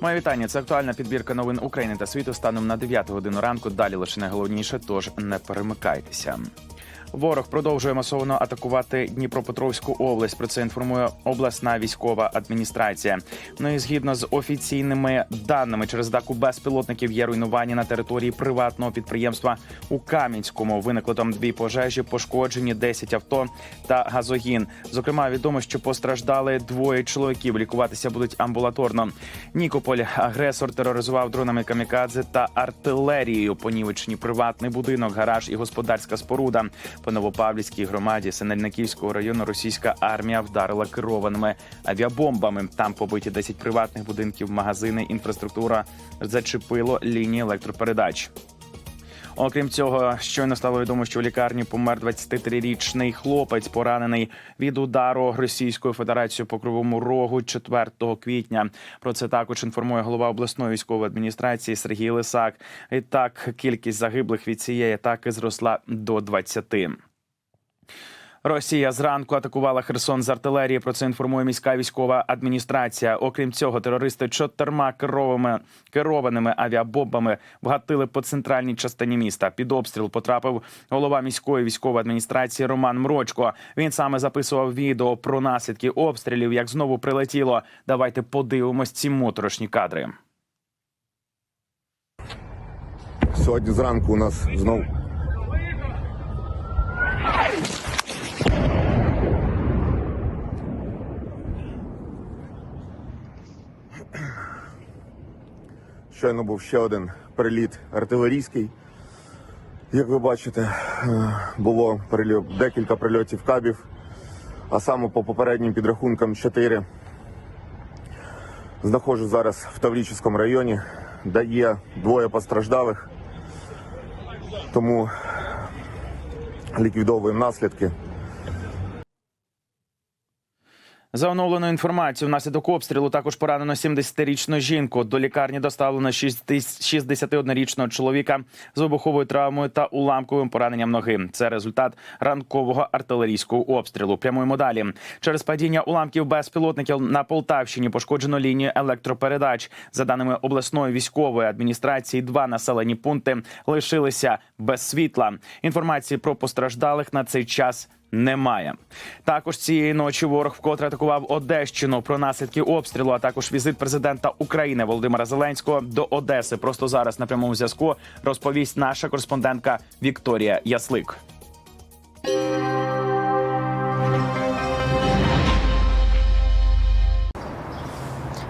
Моє вітання. Це актуальна підбірка новин України та світу станом на 9 годину ранку. Далі лише найголовніше, тож не перемикайтеся. Ворог продовжує масово атакувати Дніпропетровську область. Про це інформує обласна військова адміністрація. Ну і згідно з офіційними даними, через атаку безпілотників є руйнування на території приватного підприємства у Кам'янському. Виникли там дві пожежі, пошкоджені 10 авто та газогін. Зокрема, відомо, що постраждали двоє чоловіків. Лікуватися будуть амбулаторно. Нікополь агресор тероризував дронами камікадзе та артилерією. Понівечені приватний будинок, гараж і господарська споруда. По Новопавлівській громаді Синельниківського району російська армія вдарила керованими авіабомбами. Там побиті 10 приватних будинків, магазини, інфраструктура зачепило лінії електропередач. Окрім цього, щойно стало відомо, що в лікарні помер 23-річний хлопець, поранений від удару Російською Федерацією по кривому рогу 4 квітня. Про це також інформує голова обласної військової адміністрації Сергій Лисак. І так, кількість загиблих від цієї атаки зросла до 20. Росія зранку атакувала Херсон з артилерії. Про це інформує міська військова адміністрація. Окрім цього, терористи чотирма керованими, керованими авіабомбами вгатили по центральній частині міста. Під обстріл потрапив голова міської військової адміністрації Роман Мрочко. Він саме записував відео про наслідки обстрілів. Як знову прилетіло. Давайте подивимось ці моторошні кадри. Сьогодні зранку у нас знов щойно був ще один приліт артилерійський. Як ви бачите, е, було прильот, декілька прильотів кабів, а саме по попереднім підрахункам 4. Знаходжусь зараз в Таврічському районі, де є двоє постраждалих, тому ліквідовуємо наслідки. За оновленою інформацією, внаслідок обстрілу також поранено 70-річну жінку. До лікарні доставлено 61-річного чоловіка з вибуховою травмою та уламковим пораненням ноги. Це результат ранкового артилерійського обстрілу. Прямуємо далі. Через падіння уламків безпілотників на Полтавщині пошкоджено лінію електропередач. За даними обласної військової адміністрації, два населені пункти лишилися без світла. Інформації про постраждалих на цей час немає. Також цієї ночі ворог вкотре атакував Одещину про наслідки обстрілу, а також візит президента України Володимира Зеленського до Одеси. Просто зараз на прямому зв'язку розповість наша кореспондентка Вікторія Яслик.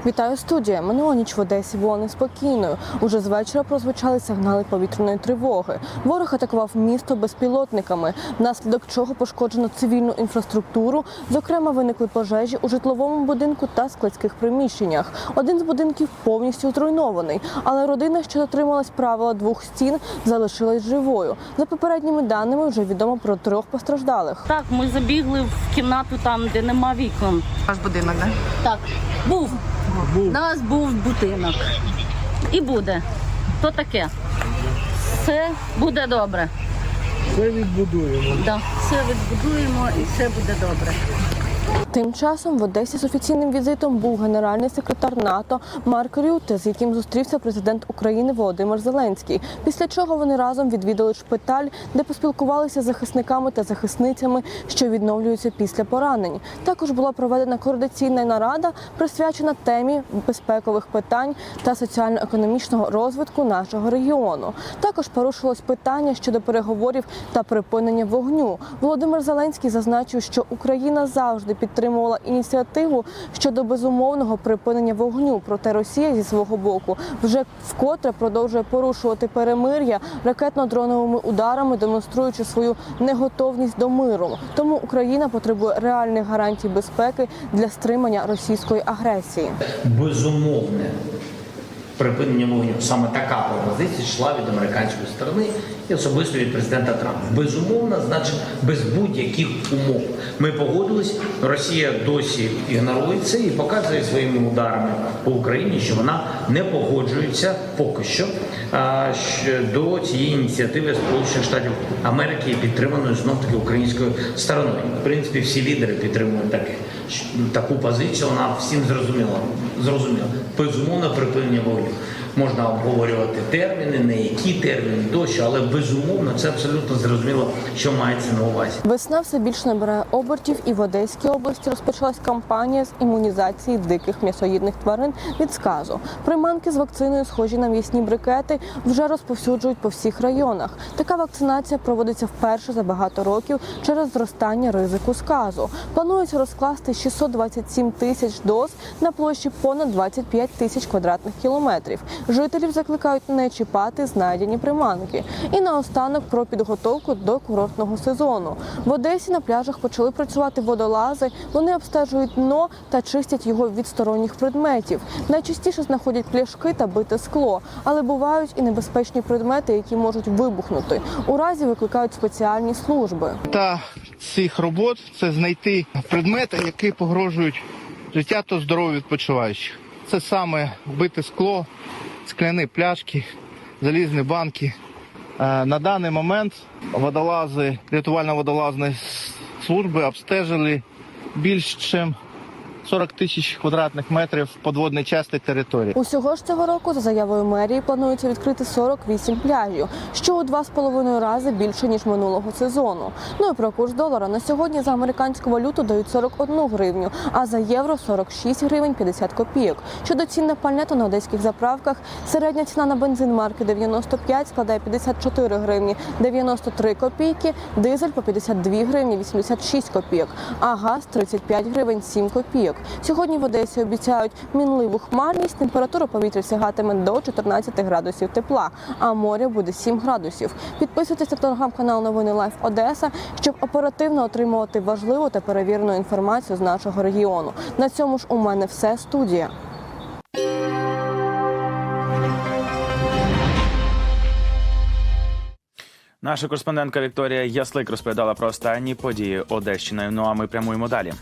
Вітаю студія. Минула ніч в Одесі була неспокійною. Уже з вечора прозвучали сигнали повітряної тривоги. Ворог атакував місто безпілотниками, внаслідок чого пошкоджено цивільну інфраструктуру. Зокрема, виникли пожежі у житловому будинку та складських приміщеннях. Один з будинків повністю зруйнований, але родина, що дотрималась правила двох стін, залишилась живою. За попередніми даними вже відомо про трьох постраждалих. Так, ми забігли в кімнату там, де нема вікон. Ваш будинок, да? Так, був. У нас був будинок. І буде. То таке. Все буде добре. Все відбудуємо. Да, все відбудуємо і все буде добре. Тим часом в Одесі з офіційним візитом був генеральний секретар НАТО Марк Рюте, з яким зустрівся президент України Володимир Зеленський. Після чого вони разом відвідали шпиталь, де поспілкувалися з захисниками та захисницями, що відновлюються після поранень. Також була проведена координаційна нарада, присвячена темі безпекових питань та соціально-економічного розвитку нашого регіону. Також порушилось питання щодо переговорів та припинення вогню. Володимир Зеленський зазначив, що Україна завжди підтримувала ініціативу щодо безумовного припинення вогню. Проте Росія зі свого боку вже вкотре продовжує порушувати перемир'я ракетно-дроновими ударами, демонструючи свою неготовність до миру. Тому Україна потребує реальних гарантій безпеки для стримання російської агресії. безумовне припинення вогню. Саме така пропозиція йшла від американської сторони, і особисто від президента Трампа. Безумовно, значить, без будь-яких умов. Ми погодились. Росія досі ігнорує це і показує своїми ударами по Україні, що вона не погоджується поки що до цієї ініціативи Сполучених Штатів Америки, підтриманої знов таки українською стороною. В принципі, всі лідери підтримують таке таку позицію. Вона всім зрозуміла. Зрозуміла. Безумовно, припинення вогню. Можна обговорювати терміни, не які терміни тощо, але безумовно це абсолютно зрозуміло, що мається на увазі. Весна все більше набирає обертів, і в Одеській області розпочалась кампанія з імунізації диких м'ясоїдних тварин від сказу. Приманки з вакциною, схожі на м'ясні брикети, вже розповсюджують по всіх районах. Така вакцинація проводиться вперше за багато років через зростання ризику сказу. Планується розкласти 627 тисяч доз на площі понад 25 тисяч квадратних кілометрів. Жителів закликають не чіпати знайдені приманки. І наостанок про підготовку до курортного сезону. В Одесі на пляжах почали працювати водолази. Вони обстежують дно та чистять його від сторонніх предметів. Найчастіше знаходять пляшки та бите скло, але бувають і небезпечні предмети, які можуть вибухнути. У разі викликають спеціальні служби. Мета цих робот це знайти предмети, які погрожують життя та здоров'ю відпочиваючих. Це саме бите скло, скляні пляшки, залізні банки. Е, На даний момент водолази, рятувально-водолазні служби обстежили більш ніж 40 тисяч квадратних метрів подводної частини території. Усього ж цього року, за заявою мерії, планується відкрити 48 пляжів, що у два з половиною рази більше ніж минулого сезону. Ну і про курс долара на сьогодні за американську валюту дають 41 гривню, а за євро 46 гривень 50 копійок. Щодо цін на пальне, то на одеських заправках середня ціна на бензин марки 95 складає 54 гривні 93 копійки, дизель по 52 гривні 86 копійок, а газ 35 гривень 7 копійок. Сьогодні в Одесі обіцяють мінливу хмарність. Температура повітря сягатиме до 14 градусів тепла, а море буде 7 градусів. Підписуйтесь на телеграм-канал Новини Лайф Одеса, щоб оперативно отримувати важливу та перевірену інформацію з нашого регіону. На цьому ж у мене все студія. Наша кореспондентка Вікторія Яслик розповідала про останні події Одещини. Ну а ми прямуємо далі.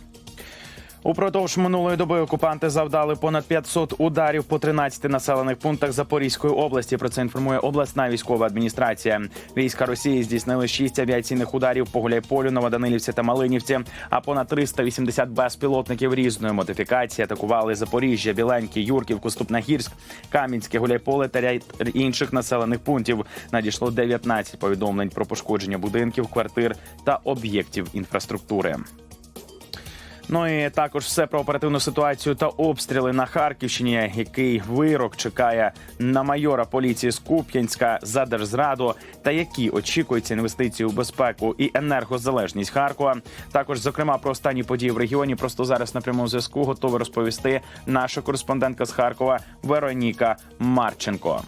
Упродовж минулої доби окупанти завдали понад 500 ударів по 13 населених пунктах Запорізької області. Про це інформує обласна військова адміністрація. Війська Росії здійснили 6 авіаційних ударів по Гуляйполю, Новоданилівці та Малинівці. А понад 380 безпілотників різної модифікації атакували Запоріжжя, Біленький, Юрківку, Ступнагірськ, Кам'янське, Гуляйполе та ряд інших населених пунктів. Надійшло 19 повідомлень про пошкодження будинків, квартир та об'єктів інфраструктури. Ну і також все про оперативну ситуацію та обстріли на Харківщині, який вирок чекає на майора поліції з Куп'янська за держзраду, та які очікуються інвестиції у безпеку і енергозалежність Харкова. Також, зокрема, про останні події в регіоні. Просто зараз на прямому зв'язку готова розповісти наша кореспондентка з Харкова Вероніка Марченко.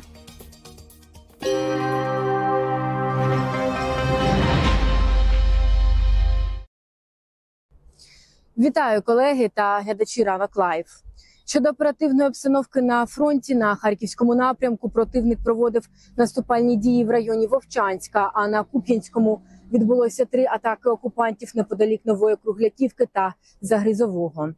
Вітаю колеги та глядачі ранок лайф. Щодо оперативної обстановки на фронті на харківському напрямку противник проводив наступальні дії в районі Вовчанська. А на Куп'янському відбулося три атаки окупантів неподалік нової Кругляківки та Загризового.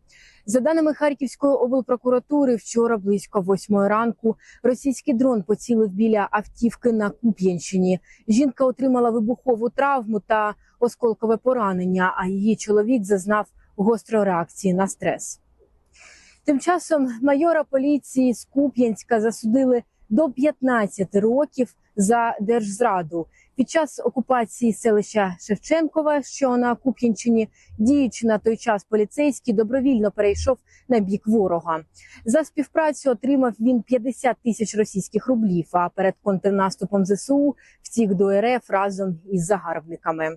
За даними Харківської облпрокуратури, вчора близько восьмої ранку російський дрон поцілив біля автівки на Куп'янщині. Жінка отримала вибухову травму та осколкове поранення. А її чоловік зазнав гострої реакції на стрес. Тим часом майора поліції з Куп'янська засудили до 15 років за держзраду. Під час окупації селища Шевченкова, що на Куп'янщині, діючи на той час поліцейський, добровільно перейшов на бік ворога. За співпрацю отримав він 50 тисяч російських рублів. А перед контрнаступом ЗСУ втік до РФ разом із загарбниками.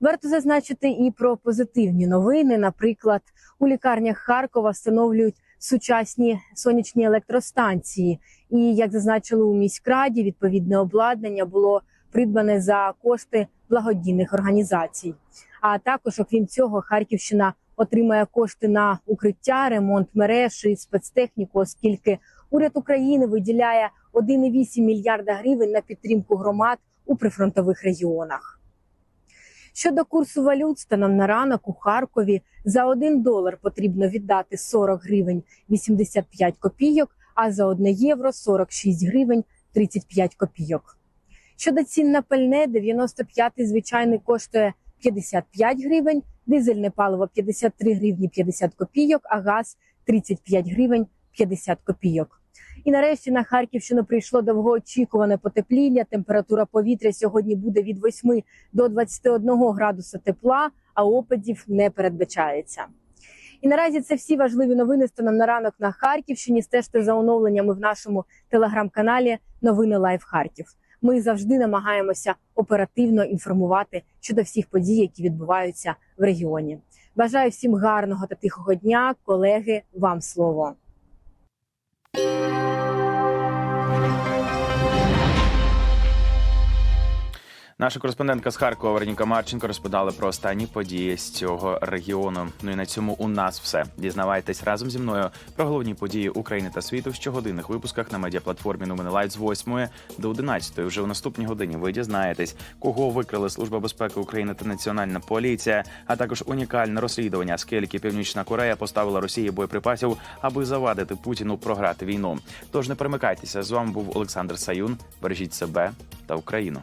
Варто зазначити і про позитивні новини. Наприклад, у лікарнях Харкова встановлюють сучасні сонячні електростанції. І як зазначили у міськраді, відповідне обладнання було придбане за кошти благодійних організацій. А також, окрім цього, Харківщина отримає кошти на укриття, ремонт мереж і спецтехніку, оскільки уряд України виділяє 1,8 мільярда гривень на підтримку громад у прифронтових регіонах. Щодо курсу валют, станом на ранок у Харкові за 1 долар потрібно віддати 40 гривень 85 копійок, а за 1 євро 46 гривень 35 копійок. Щодо цін на пальне, 95-й звичайний коштує 55 гривень, дизельне паливо 53 гривні 50 копійок, а газ 35 гривень 50 копійок. І нарешті на Харківщину прийшло довгоочікуване потепління. Температура повітря сьогодні буде від 8 до 21 градуса тепла, а опадів не передбачається. І наразі це всі важливі новини станом на ранок на Харківщині. Стежте за оновленнями в нашому телеграм-каналі Новини Лайф Харків. Ми завжди намагаємося оперативно інформувати щодо всіх подій, які відбуваються в регіоні. Бажаю всім гарного та тихого дня, колеги. Вам слово. Наша кореспондентка з Харкова Вероніка Марченко розповідала про останні події з цього регіону. Ну і на цьому у нас все. Дізнавайтесь разом зі мною про головні події України та світу в щогодинних випусках на медіаплатформі Новини Лайт з 8 до 11. Вже у наступній годині ви дізнаєтесь, кого викрили Служба безпеки України та Національна поліція, а також унікальне розслідування, скільки Північна Корея поставила Росії боєприпасів, аби завадити Путіну програти війну. Тож не перемикайтеся. З вами був Олександр Саюн. Бережіть себе та Україну.